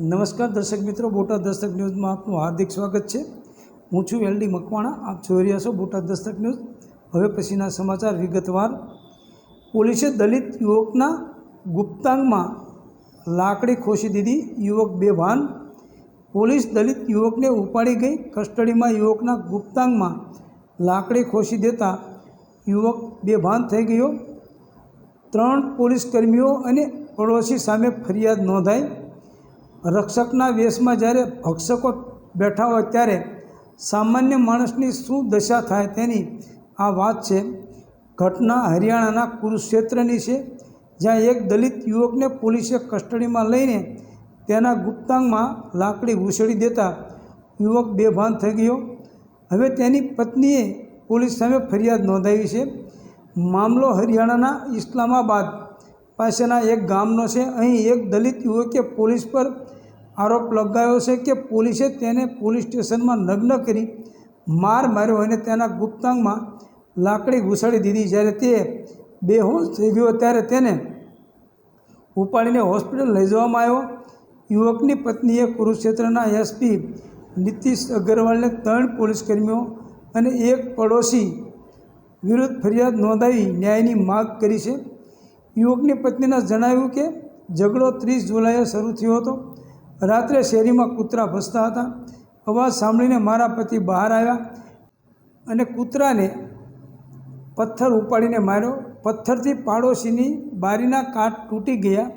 નમસ્કાર દર્શક મિત્રો, બોટાદ દસ્તક ન્યૂઝમાં આપનું હાર્દિક સ્વાગત છે. હું છું એલડી મકવાણા, આપ જોઈ રહ્યા છો બોટાદ દસ્તક ન્યૂઝ. હવે પછીના સમાચાર વિગતવાર. પોલીસે દલિત યુવકના ગુપ્તાંગમાં લાકડી ખોસી દીધી. યુવક બેભાન. પોલીસ દલિત યુવકને ઉપાડી ગઈ. કસ્ટડીમાં યુવકના ગુપ્તાંગમાં લાકડી ખોસી દેતા યુવક બેભાન થઈ ગયો. ત્રણ પોલીસ કર્મીઓ અને પડોશી સામે ફરિયાદ નોંધાઈ. રક્ષકના વેશમાં જ્યારે ભક્ષકો બેઠા હોય ત્યારે સામાન્ય માણસની શું દશા થાય તેની આ વાત છે. ઘટના હરિયાણાના કુરુક્ષેત્રની છે, જ્યાં એક દલિત યુવકને પોલીસે કસ્ટડીમાં લઈને તેના ગુપ્તાંગમાં લાકડી ઘૂસડી દેતા યુવક બેભાન થઈ ગયો. હવે તેની પત્નીએ પોલીસ સામે ફરિયાદ નોંધાવી છે. મામલો હરિયાણાના ઇસ્લામાબાદ પાસેના એક ગામનો છે. અહીં એક દલિત યુવકે પોલીસ પર આરોપ લગાવ્યો છે કે પોલીસે તેને પોલીસ સ્ટેશનમાં નગ્ન કરી માર માર્યો અને તેના ગુપ્તાંગમાં લાકડી ઘૂસાડી દીધી. જ્યારે તે બેહોશ થઈ ગયો, ત્યારે તેને ઉપાડીને હોસ્પિટલ લઈ જવામાં આવ્યો. યુવકની પત્નીએ કુરુક્ષેત્રના એસપી નીતિશ અગ્રવાલને ત્રણ પોલીસકર્મીઓ અને એક પડોશી વિરુદ્ધ ફરિયાદ નોંધાવી ન્યાયની માગ કરી છે. યુવકની પત્નીના જણાવ્યું કે, ઝઘડો ત્રીસ જુલાઈએ શરૂ થયો હતો. રાત્રે શેરીમાં કૂતરા ભસતા હતા. અવાજ સાંભળીને મારા પતિ બહાર આવ્યા અને કૂતરાને પથ્થર ઉપાડીને માર્યો. પથ્થરથી પાડોશીની બારીના કાટ તૂટી ગયા.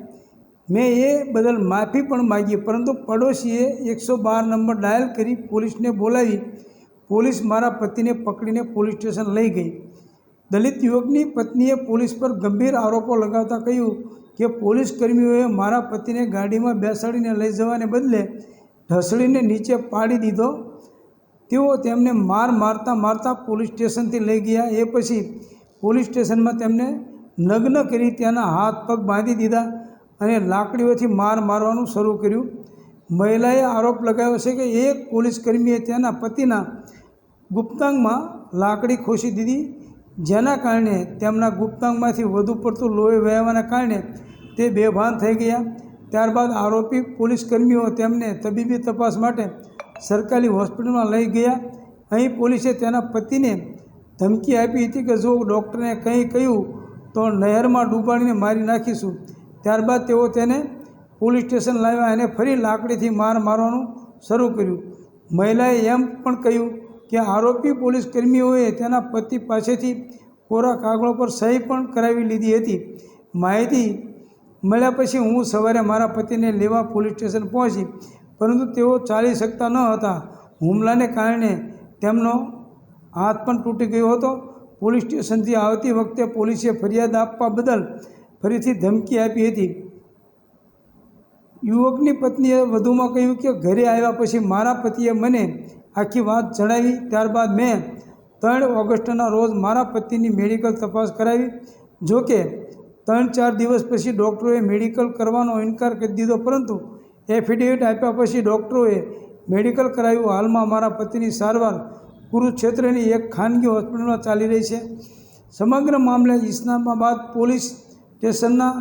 મેં એ બદલ માફી પણ માગી, પરંતુ પડોશીએ એકસો બાર નંબર ડાયલ કરી પોલીસને બોલાવી. પોલીસ મારા પતિને પકડીને પોલીસ સ્ટેશન લઈ ગઈ. દલિત યુવકની પત્નીએ પોલીસ પર ગંભીર આરોપો લગાવતા કહ્યું કે પોલીસ કર્મીઓએ મારા પતિને ગાડીમાં બેસાડીને લઈ જવાને બદલે ઢસડીને નીચે પાડી દીધો. તેઓ તેમને માર મારતા મારતા પોલીસ સ્ટેશનથી લઈ ગયા. એ પછી પોલીસ સ્ટેશનમાં તેમને નગ્ન કરી ત્યાંના હાથ પગ બાંધી દીધા અને લાકડીઓથી માર મારવાનું શરૂ કર્યું. મહિલાએ આરોપ લગાવ્યો છે કે એક પોલીસ કર્મીએ તેના પતિના ગુપ્તાંગમાં લાકડી ખોસી દીધી. જેના કારણે તેમના ગુપ્તાંગમાંથી વધુ પડતું લોહી વહેવાના કારણે તે બેભાન થઈ ગયા. ત્યારબાદ આરોપી, પોલીસ કર્મીઓ તેમને તબીબી તપાસ માટે સરકારી હોસ્પિટલમાં લઈ ગયા. અહીં પોલીસે તેના પતિને ધમકી આપી હતી કે જો ડૉક્ટરને કંઈ કહ્યું તો નહેરમાં ડૂબાડીને મારી નાખીશું. ત્યારબાદ તેઓ તેને પોલીસ સ્ટેશન લાવ્યા અને ફરી લાકડીથી માર મારવાનું શરૂ કર્યું. મહિલાએ એમ પણ કહ્યું કે આરોપી પોલીસ કર્મીઓએ તેના પતિ પાસેથી કોરા કાગળો પર સહી પણ કરાવી લીધી હતી. માહિતી મળ્યા પછી હું સવારે મારા પતિને લેવા પોલીસ સ્ટેશન પહોંચી, પરંતુ તેઓ ચાલી શકતા ન હતા. હુમલાને કારણે તેમનો હાથ પણ તૂટી ગયો હતો. પોલીસ સ્ટેશનથી આવતી વખતે પોલીસે ફરિયાદ આપવા બદલ ફરીથી ધમકી આપી હતી. યુવકની પત્નીએ વધુમાં કહ્યું કે ઘરે આવ્યા પછી મારા પતિએ મને આખી વાત જણાવી. ત્યારબાદ મેં ત્રણ ઓગસ્ટના રોજ મારા પતિની મેડિકલ તપાસ કરાવી. જોકે ત્રણ ચાર દિવસ પછી ડૉક્ટરોએ મેડિકલ કરવાનો ઇનકાર કરી દીધો. પરંતુ એફિડેવિટ આપ્યા પછી ડૉક્ટરોએ મેડિકલ કરાવ્યું. હાલમાં મારા પતિની સારવાર કુરુક્ષેત્રની એક ખાનગી હોસ્પિટલમાં ચાલી રહી છે. સમગ્ર મામલે ઇસ્લામાબાદ પોલીસ સ્ટેશનના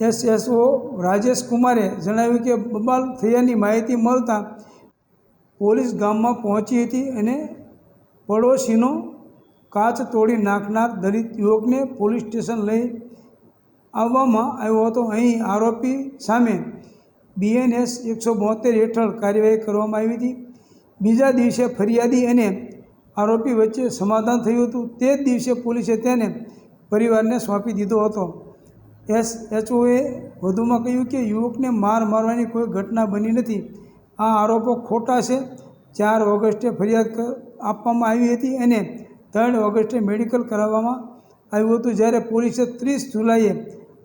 એસએસઓ રાજેશ કુમારે જણાવ્યું કે બબાલ થયાની માહિતી મળતા પોલીસ ગામમાં પહોંચી હતી અને પડોશીનો કાચ તોડી નાખનાર દલિત યુવકને પોલીસ સ્ટેશન લઈ આવવામાં આવ્યો હતો. અહીં આરોપી સામે બીએનએસ એકસો બોતેર હેઠળ કાર્યવાહી કરવામાં આવી હતી. બીજા દિવસે ફરિયાદી અને આરોપી વચ્ચે સમાધાન થયું હતું. તે જ દિવસે પોલીસે તેને પરિવારને સોંપી દીધો હતો. એસ એચઓએ વધુમાં કહ્યું કે યુવકને માર મારવાની કોઈ ઘટના બની નથી. આ આરોપો ખોટા છે. ચાર ઓગસ્ટે ફરિયાદ આપવામાં આવી હતી અને ત્રણ ઓગસ્ટે મેડિકલ કરાવવામાં આવ્યું હતું. જ્યારે પોલીસે ત્રીસ જુલાઈએ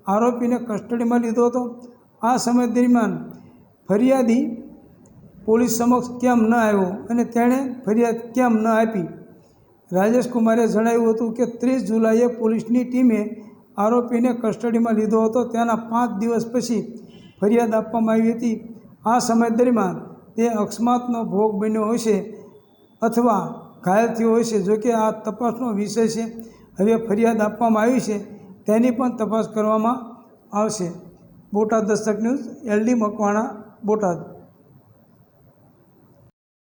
આરોપીને કસ્ટડીમાં લીધો હતો. આ સમય દરમિયાન ફરિયાદી પોલીસ સમક્ષ કેમ ન આવ્યો અને તેણે ફરિયાદ કેમ ન આપી? રાજેશ કુમારે જણાવ્યું હતું કે ત્રીસ જુલાઈએ પોલીસની ટીમે આરોપીને કસ્ટડીમાં લીધો હતો. તેના પાંચ દિવસ પછી ફરિયાદ આપવામાં આવી હતી. આ સમય દરમિયાન તે અકસ્માતનો ભોગ બન્યો હશે અથવા ઘાયલ થયો હશે જોકે આ તપાસનો વિષય છે. હવે ફરિયાદ આપવામાં આવી છે. તેની પણ તપાસ કરવામાં આવશે. Botad Dastak news, LD Makwana, Botad.